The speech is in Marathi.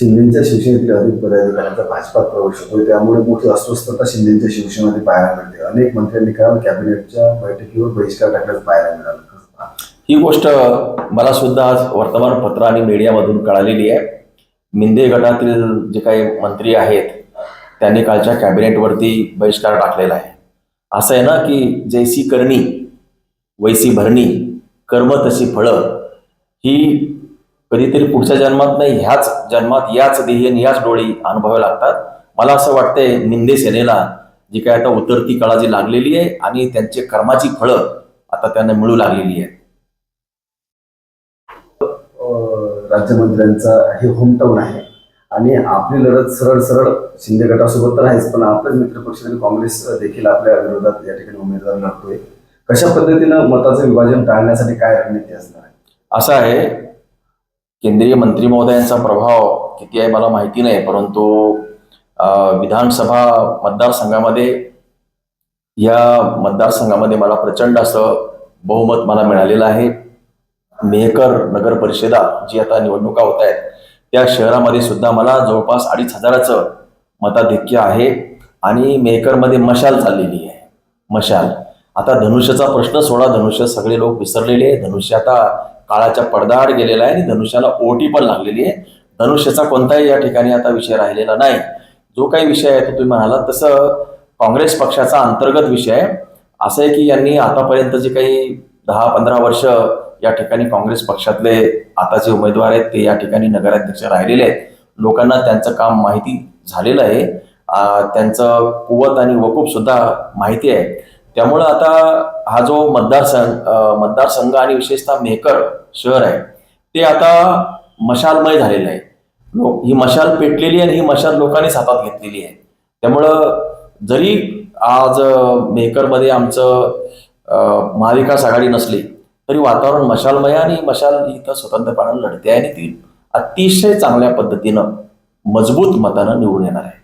शिंदेच्या शिवसेनेतील अधिक पदाधिकाऱ्यांचा भाजपात प्रवेश होतो त्यामुळे मोठी अस्वस्थता शिंदेच्या शिवसेनेमध्ये पाहायला मिळते. अनेक मंत्र्यांनी काल कॅबिनेटच्या बैठकीवर बहिष्कार टाकल्याचं पाहायला मिळालं. ही गोष्ट मला सुद्धा आज वर्तमानपत्र आणि मीडियामधून कळालेली आहे. मिंदे गटातील जे काही मंत्री आहेत त्यांनी कालच्या कॅबिनेटवरती बहिष्कार टाकलेला आहे. असं आहे ना की जैसी करणी वैसी भरणी कर्म तशी फळं ही कधीतरी पुढच्या जन्मात नाही ह्याच जन्मात याच देही याच डोळी अनुभवावे लागतात. मला असं वाटतंय मिंदे सेनेला जी काय आता उतरती कळा जी लागलेली आहे आणि त्यांचे कर्माची फळं आता त्यांना मिळू लागलेली आहेत. अं, राज्यमंत्र्यांचा हे होमटाऊन आहे आणि आपली लढत सरळ सरळ शिंदे गटासोबत तर आहेच पण आपल्याच मित्रपक्ष आणि काँग्रेस देखील आपल्या विरोधात या ठिकाणी उमेदवार लढतोय. कशा पद्धतीनं मताचं विभाजन टाळण्यासाठी काय रणनीती असणार आहे? असं आहे केंद्रीय मंत्री महोदयांचा प्रभाव किती आहे मला माहिती नाही परंतु विधानसभा मतदारसंघामध्ये या मतदारसंघामध्ये मला प्रचंड असं बहुमत मला मिळालेलं आहे. मेहकर नगर परिषदा जी आता निवडणुका होत आहेत त्या शहरामध्ये सुद्धा मला जवळपास अडीच हजाराचं मताधिक्य आहे आणि मेहकरमध्ये मशाल चाललेली आहे. मशाल. आता धनुष्याचा प्रश्न सोडा धनुष्य सगळे लोक विसरलेले आहे धनुष्य आता काळाच्या पडदाआड गेलेला आहे आणि धनुष्याला ओटी पण लागलेली आहे. धनुष्याचा कोणताही या ठिकाणी आता विषय राहिलेला नाही. जो काही विषय आहे तो तुम्ही म्हणाला तसं काँग्रेस पक्षाचा अंतर्गत विषय आहे. असं आहे की यांनी आतापर्यंत जे काही दहा पंधरा वर्ष या ठिकाणी काँग्रेस पक्षातले आता जे उमेदवार आहेत ते या ठिकाणी नगराध्यक्ष राहिलेले आहेत. लोकांना त्यांचं काम माहिती झालेलं आहे. त्यांचं कुवत आणि वकूप सुद्धा माहिती आहे. त्यामुळं आता हा जो मतदारसंघ मतदारसंघ आणि विशेषतः मेहकर शहर आहे ते आता मशालमय झालेलं आहे. लोक ही मशाल पेटलेली आहे आणि ही मशाल लोकांनीच हातात घेतलेली आहे. त्यामुळं जरी आज मेहकरमध्ये आमचं महाविकास आघाडी नसली तरी वातावरण मशालमय आणि मशाल इथं स्वतंत्रपणाने लढते आहे आणि ती अतिशय चांगल्या पद्धतीनं मजबूत मतानं निवडून येणार आहे.